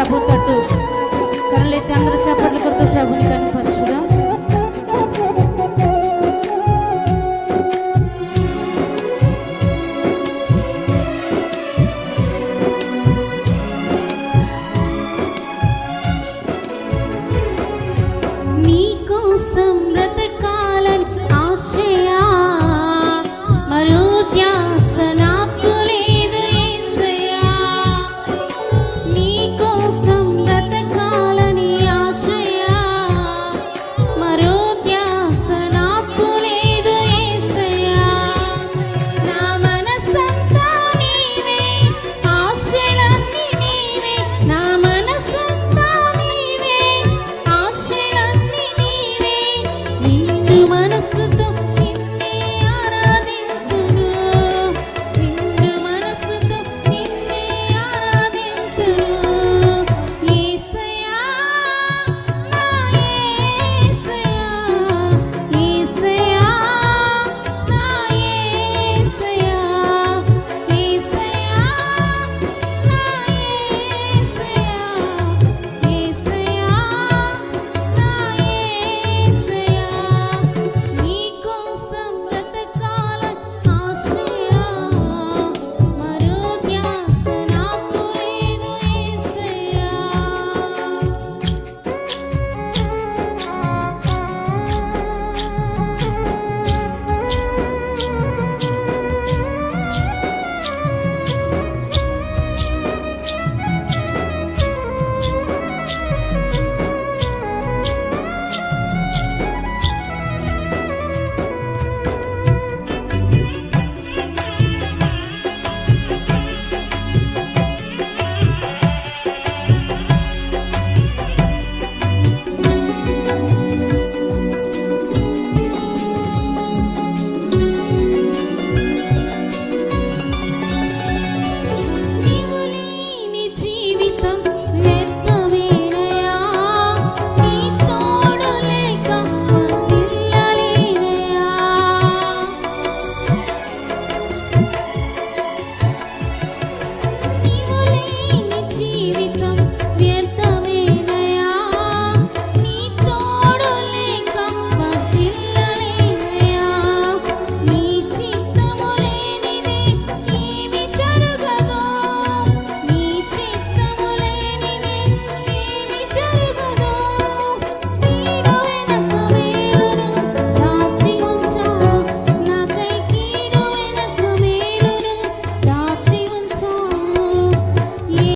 ప్రభు తట్టు కరలైతే అందరూ చప్పట్లు కొడుతూ ప్రభుని மன